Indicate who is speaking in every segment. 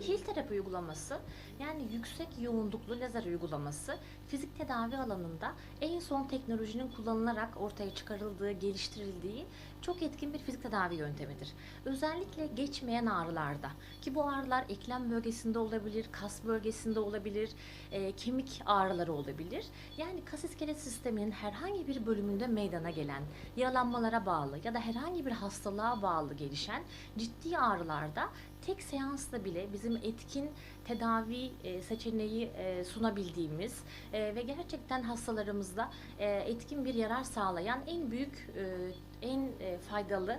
Speaker 1: Hil terapi uygulaması yani yüksek yoğunluklu lazer uygulaması fizik tedavi alanında en son teknolojinin kullanılarak ortaya çıkarıldığı, geliştirildiği çok etkin bir fizik tedavi yöntemidir. Özellikle geçmeyen ağrılarda ki bu ağrılar eklem bölgesinde olabilir, kas bölgesinde olabilir, e, kemik ağrıları olabilir. Yani kas iskelet sisteminin herhangi bir bölümünde meydana gelen yaralanmalara bağlı ya da herhangi bir hastalığa bağlı gelişen ciddi ağrılarda tek seansla bile bizim etkin tedavi e, seçeneği e, sunabildiğimiz e, ve gerçekten hastalarımızda etkin bir yarar sağlayan en büyük, en faydalı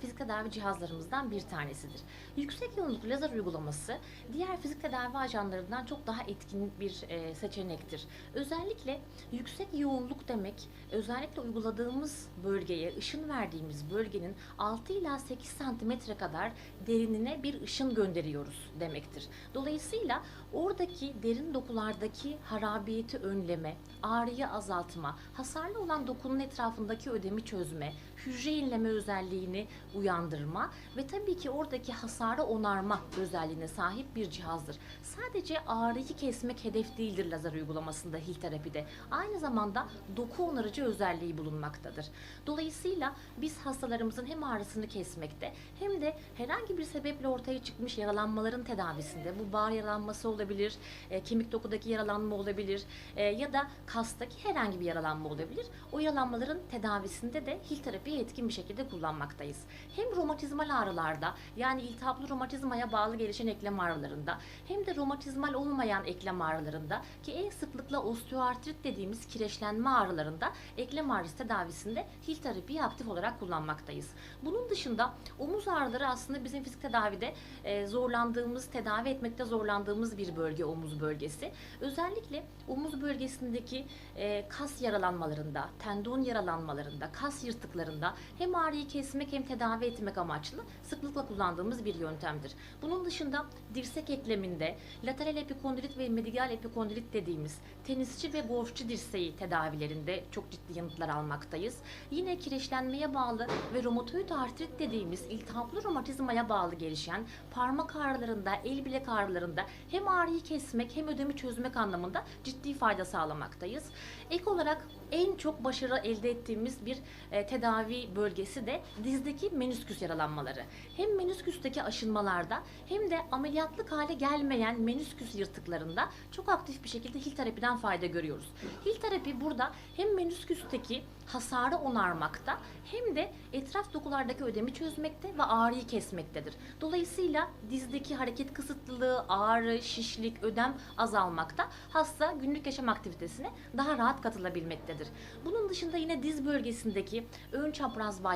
Speaker 1: fizik tedavi cihazlarımızdan bir tanesidir. Yüksek yoğunluklu lazer uygulaması diğer fizik tedavi ajanlarından çok daha etkin bir e, seçenektir. Özellikle yüksek yoğunluk demek, özellikle uyguladığımız bölgeye, ışın verdiğimiz bölgenin 6 ila 8 santimetre kadar derinine bir ışın gönderiyoruz demektir. Dolayısıyla oradaki derin dokulardaki harabiyeti önleme, ağrıyı azaltma, hasarlı olan dokunun etrafındaki ödemi çözme, hücre yenileme özelliğini uyandırma ve tabii ki oradaki hasarı onarma özelliğine sahip bir cihazdır. Sadece ağrıyı kesmek hedef değildir lazer uygulamasında hil terapide. Aynı zamanda doku onarıcı özelliği bulunmaktadır. Dolayısıyla biz hastalarımızın hem ağrısını kesmekte hem de herhangi bir sebeple ortaya çıkmış yaralanmaların tedavisinde bu bağır yaralanması olabilir, e, kemik dokudaki yaralanma olabilir e, ya da kastaki herhangi bir yaralanma olabilir. O yaralanmaların tedavisinde de hil terapiyi etkin bir şekilde kullanmaktayız. Hem romatizmal ağrılarda yani iltihaplı romatizmaya bağlı gelişen eklem ağrılarında hem de romatizmal olmayan eklem ağrılarında ki en sıklıkla osteoartrit dediğimiz kireçlenme ağrılarında eklem ağrısı tedavisinde hil terapiyi aktif olarak kullanmaktayız. Bunun dışında omuz ağrıları aslında bizim fizik tedavide e, zorlandığımız, tedavi etmekte zorlandığımız bir bölge omuz bölgesi. Özellikle omuz bölgesindeki e, kas yaralanmalarında, tendon yaralanmalarında, kas yırtıklarında hem ağrıyı kesmek hem tedavi etmek amaçlı sıklıkla kullandığımız bir yöntemdir. Bunun dışında dirsek ekleminde lateral epikondilit ve medial epikondilit dediğimiz tenisçi ve golfçu dirseği tedavilerinde çok ciddi yanıtlar almaktayız. Yine kireçlenmeye bağlı ve romatoid artrit dediğimiz iltihaplı romatizmaya bağlı gelişen parmak ağrılarında, el bilek ağrılarında hem ağrıyı kesmek hem ödemi çözmek anlamında ciddi fayda sağlamaktayız. Ek olarak en çok başarı elde ettiğimiz bir e, tedavi bölgesi de dizdeki menüsküs yaralanmaları. Hem menüsküsteki aşınmalarda hem de ameliyatlık hale gelmeyen menüsküs yırtıklarında çok aktif bir şekilde hil terapiden fayda görüyoruz. Hil terapi burada hem menüsküsteki hasarı onarmakta hem de etraf dokulardaki ödemi çözmekte ve ağrıyı kesmektedir. Dolayısıyla dizdeki hareket kısıtlılığı, ağrı, şişlik, ödem azalmakta. Hasta günlük yaşam aktivitesine daha rahat katılabilmektedir. Bunun dışında yine diz bölgesindeki ön çapraz bağ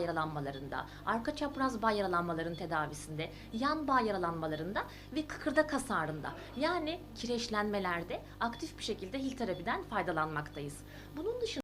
Speaker 1: arka çapraz bağ yaralanmaların tedavisinde, yan bağ yaralanmalarında ve kıkırdak hasarında yani kireçlenmelerde aktif bir şekilde hil terapiden faydalanmaktayız. Bunun dışında